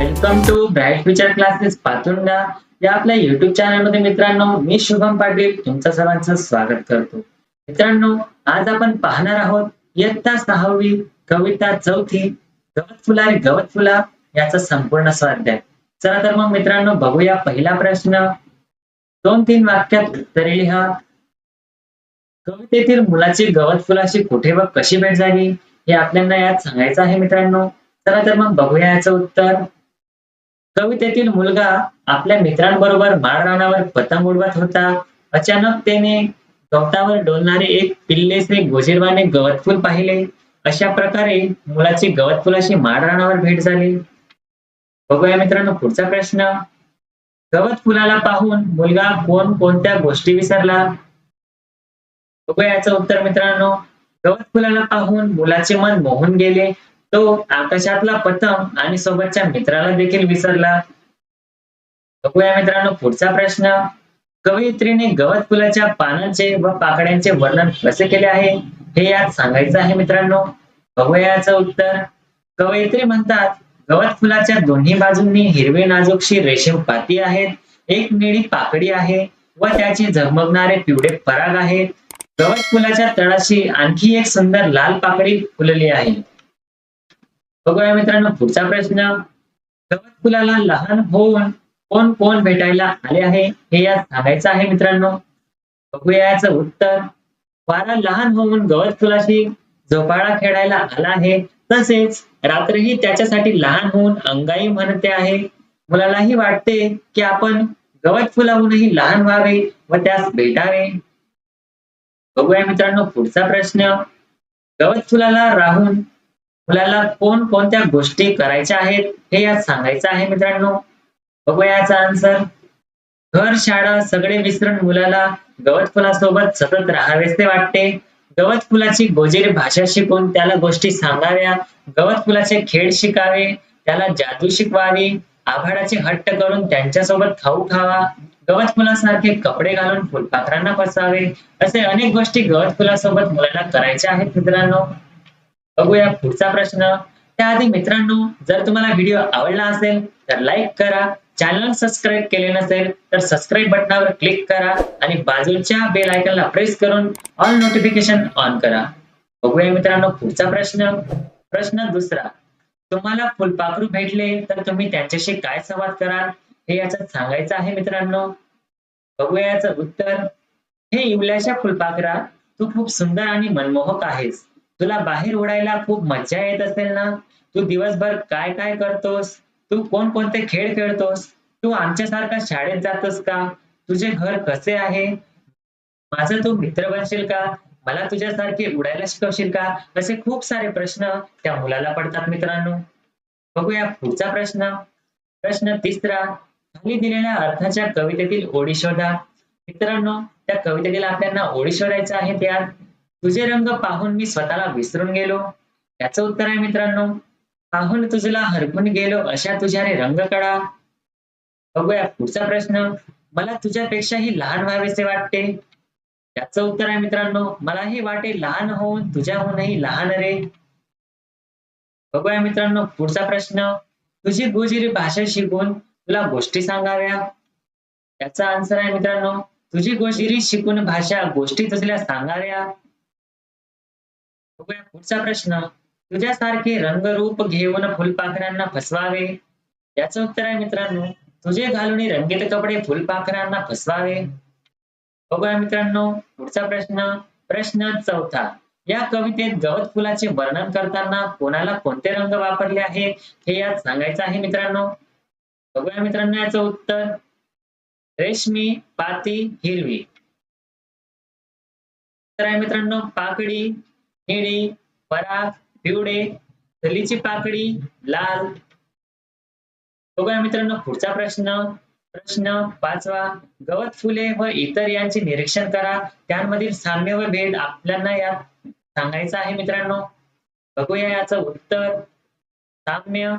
Welcome to bright future classes Patunda. या आपल्या YouTube चॅनलमध्ये मित्रांनो मी शुभम पाटील तुमचं सर्वांचं स्वागत करतो. मित्रांनो आज आपण पाहणार आहोत इयत्ता सहावी कविता चौथी गवत फुला रे गवत फुला याचा संपूर्ण स्वाध्याय. चला तर मग मित्रांनो बघूया पहिला प्रश्न. दोन तीन वाक्यात उत्तरे लिहा. कवितेतील मुलाची गवत फुलाशी कुठे व कशी भेट झाली? हे आपल्याला यात सांगायचं आहे मित्रांनो. चला तर मग बघूया याचं उत्तर. कवितेतील मुलगा आपल्या मित्रांबरोबर माळरानावर पतंग उडवत होता. अचानक त्याने गवतावर डोलणारे एक पिल्लेचे गोजीरवाने गवतफुल पाहिले. अशा प्रकारे मुलाची गवतफुलाशी माळरानावर भेट झाली. बघूया मित्रांनो पुढचा प्रश्न. गवत फुलाला पाहून मुलगा कोण कोणत्या गोष्टी विसरला? बघूया याचं उत्तर मित्रांनो. गवत फुलाला पाहून मुलाचे मन मोहून गेले. तो आकाशातला पतंग आणि सोबतच्या मित्राला देखील विसरला. बघूया मित्रांनो पुढचा प्रश्न. कवयित्रीने गवत फुलाच्या पानांचे व पाकड्यांचे वर्णन कसे केले आहे? हे यात सांगायचं आहे मित्रांनो. बघूया याचं उत्तर. कवयित्री म्हणतात गवत फुलाच्या दोन्ही बाजूंनी हिरवे नाजूकशी रेशीम पाती आहेत. एक निळी पाकडी आहे व त्याची झगमगणारे पिवळे पराग आहेत. गवत फुलाच्या तळाशी आणखी एक सुंदर लाल पाकडी फुलली आहे. बघूया मित्रांनो पुढचा प्रश्न. गवत फुलाला लहान होऊन कोण कोण भेटायला आले आहे? हे यात सांगायचं आहे मित्रांनो. बघूया याच उत्तर. वारा लहान होऊन गवत फुलाशी झोपाळा खेळायला आला आहे. तसेच रात्रही त्याच्यासाठी लहान होऊन अंगाई म्हणते आहे. मुलालाही वाटते की आपण गवत फुलाहूनही लहान व्हावे व त्यास भेटावे. बघूया मित्रांनो पुढचा प्रश्न. गवत फुलाला राहून मुलाला कोण कोणत्या गोष्टी करायच्या आहेत हे यात सांगायचं आहे मित्रांनो. बघूया याचा आन्सर घर शाळा सगळे विसरून मुलाला गवत फुलासोबत सतत राहावेसे वाटते. गवत फुलाची गोजेरी भाषा शिकून त्याला गोष्टी सांगाव्या. गवत फुलाचे खेळ शिकावे. त्याला जादू शिकवावी. आभाळाचे हट्ट करून त्यांच्यासोबत खाऊ खावा. गवत फुलासारखे कपडे घालून फुलपाखरांना फसावे असे अनेक गोष्टी गवत फुलासोबत मुलांना करायच्या आहेत मित्रांनो. बघूया पुढचा प्रश्न. त्याआधी मित्रांनो जर तुम्हाला व्हिडिओ आवडला असेल तर लाईक करा. चॅनल सबस्क्राईब केले नसेल तर सबस्क्राईब बटनावर क्लिक करा आणि बाजूच्या बेल आयकनला प्रेस करून ऑल नोटिफिकेशन ऑन करा. बघूया मित्रांनो पुढचा प्रश्न. प्रश्न दुसरा. तुम्हाला फुलपाखरू भेटले तर तुम्ही त्यांच्याशी काय संवाद कराल? हे याच्यात सांगायचं आहे मित्रांनो. बघूया याचं उत्तर. हे इवल्याच्या फुलपाखरा तू खूप सुंदर आणि मनमोहक आहेस. तुला बाहेर उडायला खूप मज्जा येत असेल ना? तू दिवसभर काय काय करतोस? तू कोणकोणते खेळ खेळतोस? तू आमच्यासारखा शाळेत जातोस का? तुझे घर कसे आहे? माझं तू मित्र बनशील का? मला तुझ्यासारखे उडायला शिकवशील का? असे खूप सारे प्रश्न त्या मुलाला पडतात मित्रांनो. बघूया पुढचा प्रश्न. प्रश्न तिसरा खाली दिलेल्या अर्थाच्या कवितेतील ओळी शोधा. मित्रांनो त्या कवितेतील आपल्याला ओळी शोधायच्या आहेत यात. तुझे रंग पाहून मी स्वतःला विसरून गेलो. याचं उत्तर आहे मित्रांनो पाहून तुझला हरपून गेलो अशा तुझ्याने रंग कडा बघूया पुढचा प्रश्न मला तुझ्यापेक्षाही लहान व्हावेसे वाटते. याचं उत्तर आहे मित्रांनो मलाही वाटे लहान होऊन तुझ्याहूनही लहान रे. बघूया मित्रांनो पुढचा प्रश्न तुझी गोजिरी भाषा शिकून तुला गोष्टी सांगाव्या? याचा आन्सर आहे मित्रांनो तुझी गोजिरी शिकून भाषा गोष्टी तुझल्या सांगाव्या? बघूया पुढचा प्रश्न. तुझ्यासारखे रंगरूप घेऊन फुलपाखरांना फसवावे? याचं उत्तर आहे मित्रांनो तुझे घालून रंगीत कपडे फुलपाखरांना फसवावे? बघूया मित्रांनो पुढचा प्रश्न प्रश्न चौथा. या कवितेत गवत फुलाचे वर्णन करताना कोणाला कोणते रंग वापरले आहेत? हे यात सांगायचं आहे मित्रांनो. बघूया मित्रांनो याचं उत्तर. रेशमी पाती हिरवी. तर आहे मित्रांनो पाकडी निळी पराग पिवळे थलीची पाकडी लाल. बघूया मित्रांनो पुढचा प्रश्न. प्रश्न पाचवा गवत फुले व इतर यांचे निरीक्षण करा. त्यांमधील साम्य व भेद आपल्याला यात सांगायचं आहे मित्रांनो. बघूया याचं उत्तर. साम्य.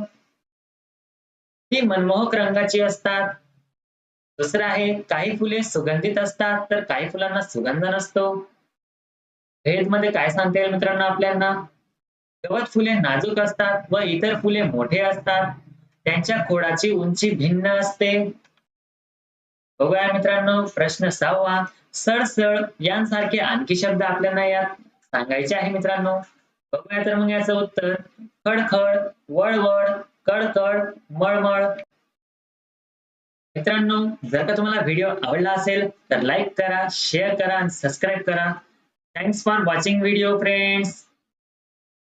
ही मनमोहक रंगाची असतात. दुसरं आहे काही फुले सुगंधित असतात तर काही फुलांना सुगंध नसतो. मध्ये काय सांगता येईल मित्रांनो आपल्याला गवत फुले नाजूक असतात व इतर फुले मोठे असतात. त्यांच्या खोडाची उंची भिन्न असते. बघूया मित्रांनो प्रश्न सहावा. सळसळ यांसारखे आणखी शब्द आपल्याला यात सांगायचे आहे मित्रांनो. बघूया तर मग याचं उत्तर. खडखड वळवळ कडकड मळमळ. मित्रांनो जर का तुम्हाला व्हिडिओ आवडला असेल तर लाईक करा शेअर करा आणि सबस्क्राईब करा. Thanks for watching video friends.